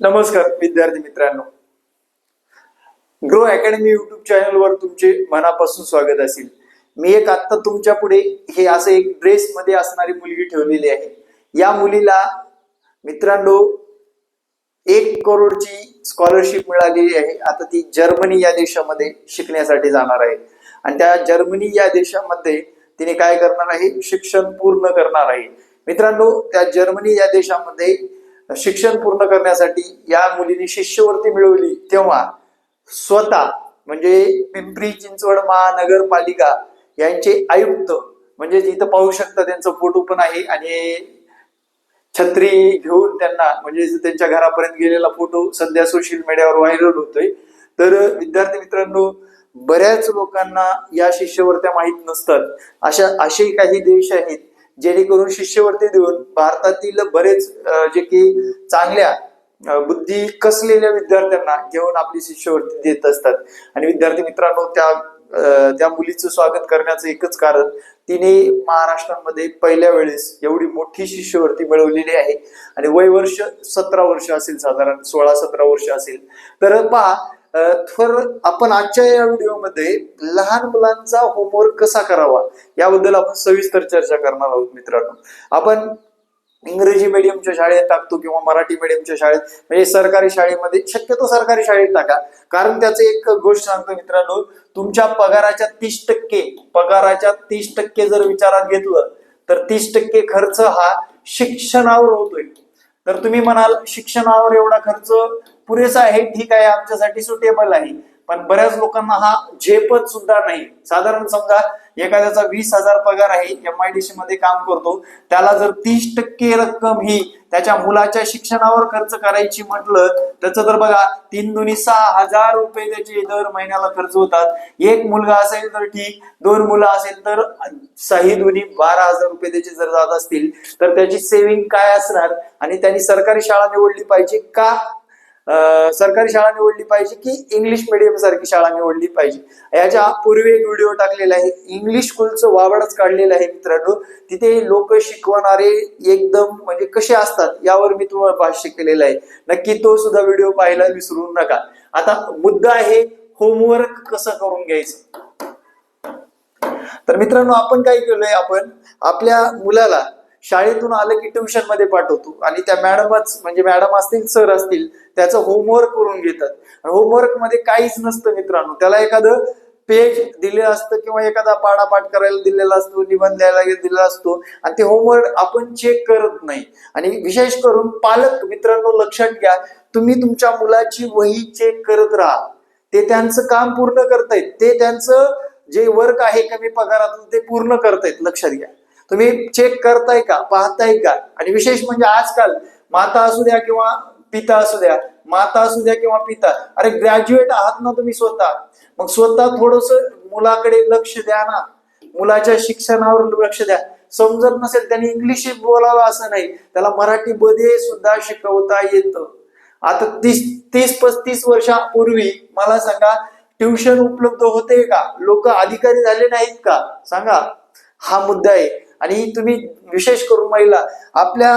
नमस्कार विद्यार्थी मित्रांनो. ग्रो अकॅडमी युट्यूब चॅनलवर तुमचे मनापासून स्वागत असेल. मी एक आत्ता तुमच्यापुढे हे असं एक ड्रेस मध्ये असणारी मुलगी ठेवलेली आहे. या मुलीला मित्रांनो एक करोडची स्कॉलरशिप मिळालेली आहे. आता ती जर्मनी या देशामध्ये शिकण्यासाठी जाणार आहे. आणि त्या जर्मनी या देशामध्ये तिने काय करणार आहे? शिक्षण पूर्ण करणार आहे. मित्रांनो त्या जर्मनी या देशामध्ये शिक्षण पूर्ण करण्यासाठी या मुलीने शिष्यवृत्ती मिळवली तेव्हा स्वतः म्हणजे पिंपरी चिंचवड महानगरपालिका यांचे आयुक्त म्हणजे इथं पाहू शकता त्यांचा फोटो पण आहे आणि छत्री घेऊन त्यांना म्हणजे त्यांच्या घरापर्यंत गेलेला फोटो सध्या सोशल मीडियावर व्हायरल होतोय. तर विद्यार्थी मित्रांनो बऱ्याच लोकांना या शिष्यवृत्त्या माहीत नसतात. अशा असे काही देश आहेत जेणेकरून शिष्यवृत्ती देऊन भारतातील बरेच जे की चांगल्या बुद्धी कसलेल्या विद्यार्थ्यांना घेऊन आपली शिष्यवृत्ती देत असतात. आणि विद्यार्थी मित्रांनो त्या त्या मुलीचं स्वागत करण्याचं एकच कारण तिने महाराष्ट्रामध्ये पहिल्या वेळेस एवढी मोठी शिष्यवृत्ती मिळवलेली आहे. आणि वय वर्ष सतरा वर्ष असेल साधारण सोळा सतरा वर्ष असेल. तर पहा थोर आपण आजच्या या व्हिडिओमध्ये लहान मुलांचा होमवर्क कसा करावा याबद्दल आपण सविस्तर चर्चा करणार आहोत मित्रांनो. आपण इंग्रजी मीडियमच्या शाळेत टाकतो किंवा मराठी मीडियमच्या शाळेत म्हणजे सरकारी शाळेमध्ये शक्यतो सरकारी शाळेत टाका. कारण त्याचं एक गोष्ट सांगतो मित्रांनो तुमच्या पगाराच्या तीस टक्के पगाराच्या तीस टक्के जर विचारात घेतलं तर तीस टक्के खर्च हा शिक्षणावर होतोय. तर तुम्ही म्हणाल शिक्षणावर एवढा खर्च पुरेसा आहे ठीक आहे आमच्यासाठी सुटेबल आहे. पण बऱ्याच लोकांना हा झेपत सुद्धा नाही. साधारण समजा एखाद्याचा वीस हजार पगार आहे एम आय डी सी मध्ये काम करतो त्याला जर तीस टक्के रक्कम ही त्याच्या मुलाच्या शिक्षणावर खर्च करायची म्हटलं त्याचं तर बघा तीन दोन्ही सहा हजार रुपये त्याचे दर महिन्याला खर्च होतात. एक मुलगा असेल तर ठीक दोन मुलं असेल तर सही दोन्ही बारा हजार रुपये त्याचे जर जात असतील तर त्याची सेव्हिंग काय असणार? आणि त्यांनी सरकारी शाळा निवडली पाहिजे का? सरकारी शाळा निवडली पाहिजे की इंग्लिश मिडियम सारखी शाळा निवडली पाहिजे? याच्या पूर्वी एक व्हिडिओ टाकलेला आहे. इंग्लिश स्कूलचं वावडच काढलेलं आहे मित्रांनो. तिथे लोक शिकवणारे एकदम म्हणजे कसे असतात यावर मी तुम्हाला भाष्य केलेलं आहे. नक्की तो सुद्धा व्हिडिओ पाहायला विसरू नका. आता मुद्दा आहे होमवर्क कसं करून घ्यायचं? तर मित्रांनो आपण काय केलंय आपण? आपल्या मुलाला शाळेतून आलं की ट्युशनमध्ये पाठवतो. आणि त्या मॅडमच म्हणजे मॅडम असतील सर असतील त्याचं होमवर्क करून घेतात. होमवर्कमध्ये काहीच नसतं मित्रांनो. त्याला एखादं पेज दिलेलं असतं किंवा एखादा पाडापाठ करायला दिलेला असतो निबंध द्यायला दिलेला असतो. आणि ते होमवर्क आपण चेक करत नाही. आणि विशेष करून पालक मित्रांनो लक्षात घ्या तुम्ही तुमच्या मुलाची वही चेक करत राहा. ते त्यांचं काम पूर्ण करतायत. ते त्यांचं जे वर्क आहे कमी पगारातून ते पूर्ण करतायत. लक्षात घ्या. तुम्ही चेक करताय का? पाहताय का? आणि विशेष म्हणजे आजकाल माता असू द्या किंवा पिता असू द्या माता असू द्या किंवा पिता अरे ग्रॅज्युएट आहात ना तुम्ही स्वतः. मग स्वतः थोडस मुलाकडे लक्ष द्या ना. मुलाच्या शिक्षणावर लक्ष द्या. समजत नसेल त्यांनी इंग्लिश बोलावं असं नाही. त्याला मराठी मध्ये सुद्धा शिकवता येतं. आता तीस तीस पस्तीस वर्षापूर्वी मला सांगा ट्युशन उपलब्ध होते का? लोक अधिकारी झाले नाहीत का? सांगा. हा मुद्दा आहे. आणि तुम्ही विशेष करून महिला आपल्या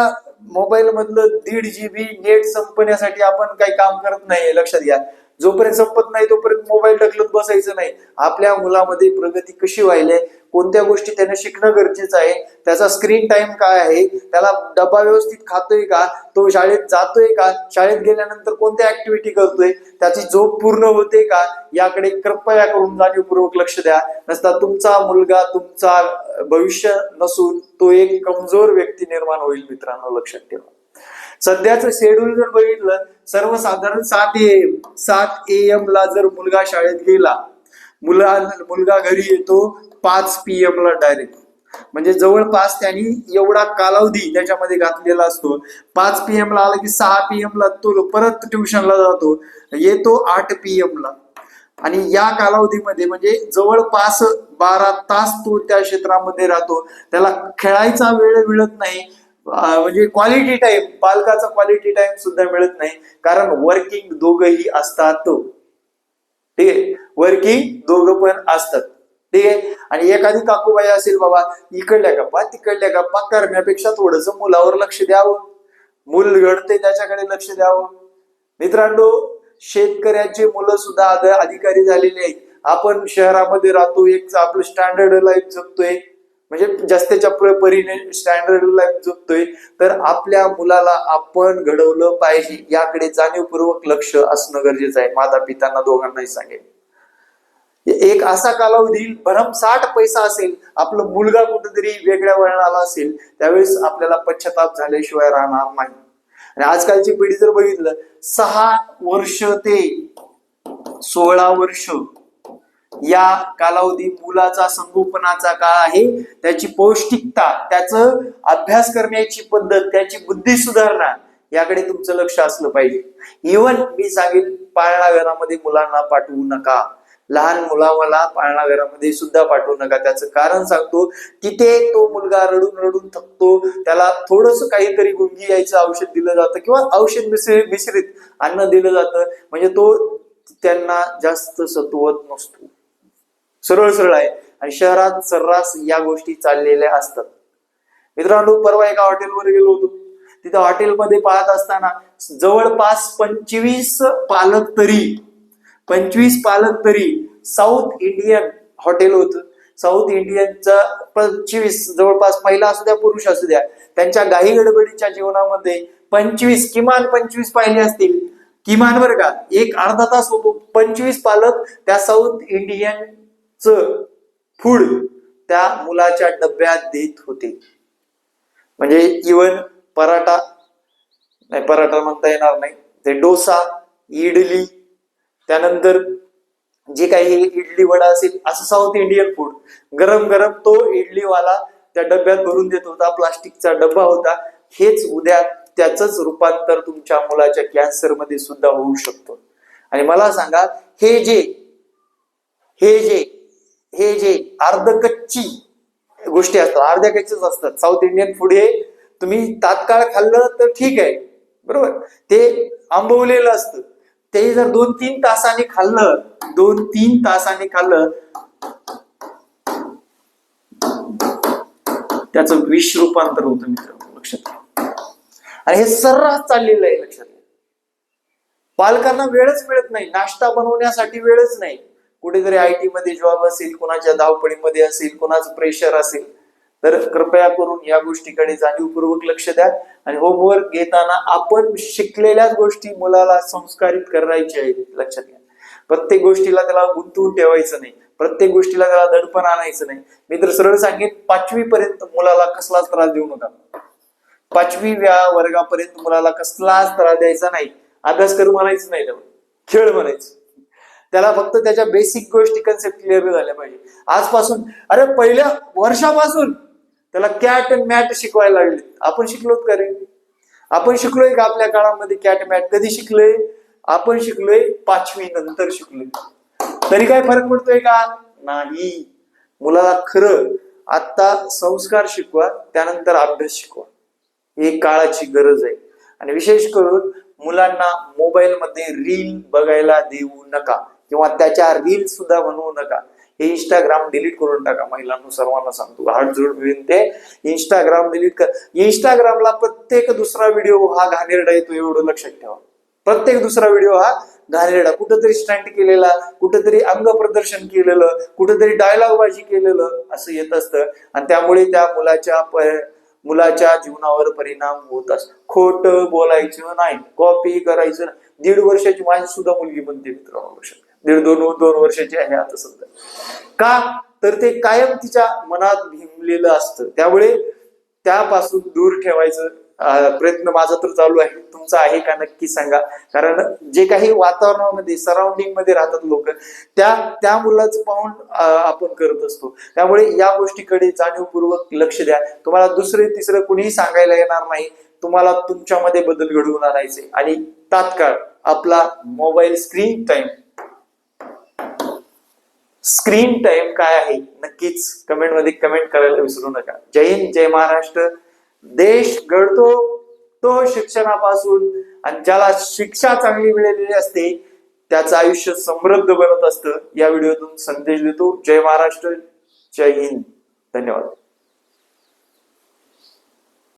मोबाईल मधलं दीड जीबी नेट संपण्यासाठी आपण काही काम करत नाही लक्षात घ्या. जोपर्यंत संपत नाही तोपर्यंत मोबाईल ढकलत बसायचं नाही. आपल्या मुलामध्ये प्रगती कशी व्हायली कोणत्या गोष्टी त्याने शिकणं गरजेचं आहे त्याचा स्क्रीन टाइम काय आहे त्याला डबा व्यवस्थित खातोय का तो शाळेत जातोय का शाळेत गेल्यानंतर कोणत्या ऍक्टिव्हिटी करतोय त्याची झोप पूर्ण होते का याकडे कृपया करून जाणीवपूर्वक लक्ष द्या. नसता तुमचा मुलगा तुमचा भविष्य नसून तो एक कमजोर व्यक्ती निर्माण होईल मित्रांनो लक्षात ठेवा. सध्याचं शेड्यूल जर बघितलं सर्वसाधारण सात ए एम सात ए एम ला जर मुलगा शाळेत गेला मुला मुलगा घरी येतो पाच पी एम ला डायरेक्ट म्हणजे जवळपास त्यांनी एवढा कालावधी त्याच्यामध्ये घातलेला असतो. पाच पी एम ला आला की सहा पी एम ला तो परत ट्युशनला जातो येतो आठ पी एम ला. आणि या कालावधीमध्ये म्हणजे जवळपास बारा तास तो त्या क्षेत्रामध्ये राहतो. त्याला खेळायचा वेळ मिळत नाही. म्हणजे क्वालिटी टाइम पालकाचा क्वालिटी टाइम सुद्धा मिळत नाही. कारण वर्किंग दोघही असतात. ठीक आहे? वर्किंग दोघं पण असतात. ठीक आहे? आणि एखादी काकूबाई असेल बाबा इकडल्या गप्पा तिकडल्या गप्पा करण्यापेक्षा थोडस मुलावर लक्ष द्यावं. मूल घडते त्याच्याकडे लक्ष द्यावं. मित्रांनो शेतकऱ्यांची मुलं सुद्धा अधिकारी झालेले आहेत. आपण शहरामध्ये राहतो एक आपलं स्टँडर्ड लाईफ जगतोय. म्हणजे जास्तीच्या परीने स्टँडर्ड लाईफ जगतोय तर आपल्या मुलाला आपण घडवलं पाहिजे याकडे जाणीवपूर्वक लक्ष असणं गरजेचं आहे. माता पितांना दोघांनाही सांगेल एक असा कालावधी भरमसाठ पैसा असेल आपलं मुलगा कुठेतरी वेगळ्या वळणाला असेल त्यावेळेस आपल्याला पश्चाताप झाल्याशिवाय राहणार नाही. आणि आजकालची पिढी जर बघितलं सहा वर्ष ते सोळा वर्ष या कालावधी मुलाचा संगोपनाचा काळ आहे. त्याची पौष्टिकता त्याचं अभ्यास करण्याची पद्धत त्याची बुद्धी सुधारणा याकडे तुमचं लक्ष असलं पाहिजे. इवन मी सांगेल पाळणा घरामध्ये मुलांना पाठवू नका. लहान मुलावाला पाळणा घरामध्ये सुद्धा पाठवू नका. त्याचं कारण सांगतो तिथे तो मुलगा रडून रडून थकतो. त्याला थोडस काहीतरी गुंगी यायचं औषध दिलं जातं किंवा औषध मिश्रित मिश्रित अन्न दिलं जातं. म्हणजे तो त्यांना जास्त सत्वत नसतो. सरळ सरळ आहे. आणि शहरात सर्रास या गोष्टी चाललेल्या असतात. मित्रांनो परवा एका हॉटेलवर गेलो होतो. तिथं हॉटेलमध्ये पाहत असताना जवळपास पंचवीस पालक तरी पंचवीस पालक तरी साऊथ इंडियन हॉटेल होतं. साऊथ इंडियनचा पंचवीस जवळपास महिला असू द्या पुरुष असू द्या त्यांच्या गाई गडबडीच्या जीवनामध्ये पंचवीस किमान पंचवीस पाहिले असतील. किमान बरं का एक अर्धा तास होतो. पंचवीस पालक त्या साऊथ इंडियन च फूड त्या मुलाच्या डब्यात देत होते. म्हणजे इवन पराठा नाही पराठा म्हणता येणार नाही. ते डोसा इडली त्यानंतर जे काही इडली वडा असेल असं साऊथ इंडियन फूड गरम गरम तो इडलीवाला त्या डब्यात भरून देत होता प्लास्टिकचा डब्बा होता. हेच उद्या त्याच रूपांतर तुमच्या मुलाच्या कॅन्सरमध्ये सुद्धा होऊ शकतो. आणि मला सांगा हे जे हे जे हे जे अर्धकच्ची गोष्टी असतात अर्ध्या कच्चीच असतात. साऊथ इंडियन फूड हे तुम्ही तात्काळ खाल्लं तर ठीक आहे. बरोबर? ते आंबवलेलं असतं. ते जर दोन तीन तासाने खाल्लं दोन तीन तासाने खाल्लं त्याचं विष रूपांतर होतं मित्र लक्षात आणि हे सर्रास चाललेलं आहे लक्षात पालकांना वेळच मिळत नाही. नाश्ता बनवण्यासाठी वेळच नाही. कुठेतरी आय टी मध्ये जॉब असेल कुणाच्या धावपळीमध्ये असेल कुणाचं प्रेशर असेल तर कृपया करून या गोष्टीकडे जाणीवपूर्वक लक्ष द्या आणि होमवर्क घेताना आपण शिकलेल्याच गोष्टी मुलाला संस्कारित करायच्या आहेत लक्षात घ्या. प्रत्येक गोष्टीला त्याला गुंतवून ठेवायचं नाही प्रत्येक गोष्टीला त्याला दडपण आणायचं नाही. मी तर सरळ सांगेन पाचवी पर्यंत मुलाला कसलाच त्रास देऊ नका. पाचवी व्या वर्गापर्यंत मुलाला कसलाच त्रास द्यायचा नाही. अभ्यास करू म्हणायचं नाही त्यामुळे खेळ म्हणायचं. त्याला फक्त त्याच्या बेसिक गोष्टी कन्सेप्ट क्लिअर झाल्या पाहिजे. आजपासून अरे पहिल्या वर्षापासून त्याला कॅट अँड मॅट शिकवायला लागले. आपण शिकलोत का रे? आपण शिकलोय का आपल्या काळामध्ये कॅट मॅट कधी शिकलोय? आपण शिकलोय पाचवी नंतर शिकलोय. तरी काय फरक पडतोय का? नाही. मुलाला खरं आता संस्कार शिकवा त्यानंतर अभ्यास शिकवा. ही काळाची गरज आहे. आणि विशेष करून मुलांना मोबाईलमध्ये रील बघायला देऊ नका. किंवा त्याच्या रील सुद्धा बनवू नका. हे इंस्टाग्राम डिलीट करून टाका महिलांना सर्वांना सांगतो. हात जोड विनते इंस्टाग्राम डिलीट कर. इंस्टाग्रामला प्रत्येक दुसरा व्हिडिओ हा घाणेरडा येतो एवढं लक्षात ठेवा. प्रत्येक दुसरा व्हिडिओ हा घाणेरडा. कुठंतरी स्टंट केलेला कुठंतरी अंग प्रदर्शन केलेलं कुठंतरी डायलॉगबाजी केलेलं असं येत असतं. आणि त्यामुळे त्या मुलाच्या प- मुलाच्या जीवनावर परिणाम होत असतो खोट बोलायचं नाही. कॉपी करायचं नाही. दीड वर्षाची माझी सुद्धा मुलगी बनते मित्रांनो लक्षात शकते दीड दोन दोन वर्षाची आहे आता सध्या. का? तर ते कायम तिच्या मनात भिमलेलं असतं. त्यामुळे त्यापासून दूर ठेवायचं प्रयत्न माझा तर चालू आहे. तुमचा आहे का नक्की सांगा. कारण जे काही वातावरणामध्ये सराउंडिंगमध्ये राहतात लोक त्या त्या मुलाचं पाहून आपण करत असतो. त्यामुळे या गोष्टीकडे जाणीवपूर्वक लक्ष द्या. तुम्हाला दुसरे तिसरं कुणीही सांगायला येणार नाही. तुम्हाला तुमच्यामध्ये बदल घडवून आणायचे. आणि तात्काळ आपला mobile screen time screen time काय आहे? नक्कीच कमेंटमध्ये कमेंट करायला विसरू नका. जय हिंद जय महाराष्ट्र. देश घडतो तो शिक्षणापासून. आणि ज्याला शिक्षा चांगली मिळालेली असते त्याचं आयुष्य समृद्ध बनत असतं. या व्हिडिओतून संदेश देतो. जय महाराष्ट्र जय हिंद. धन्यवाद.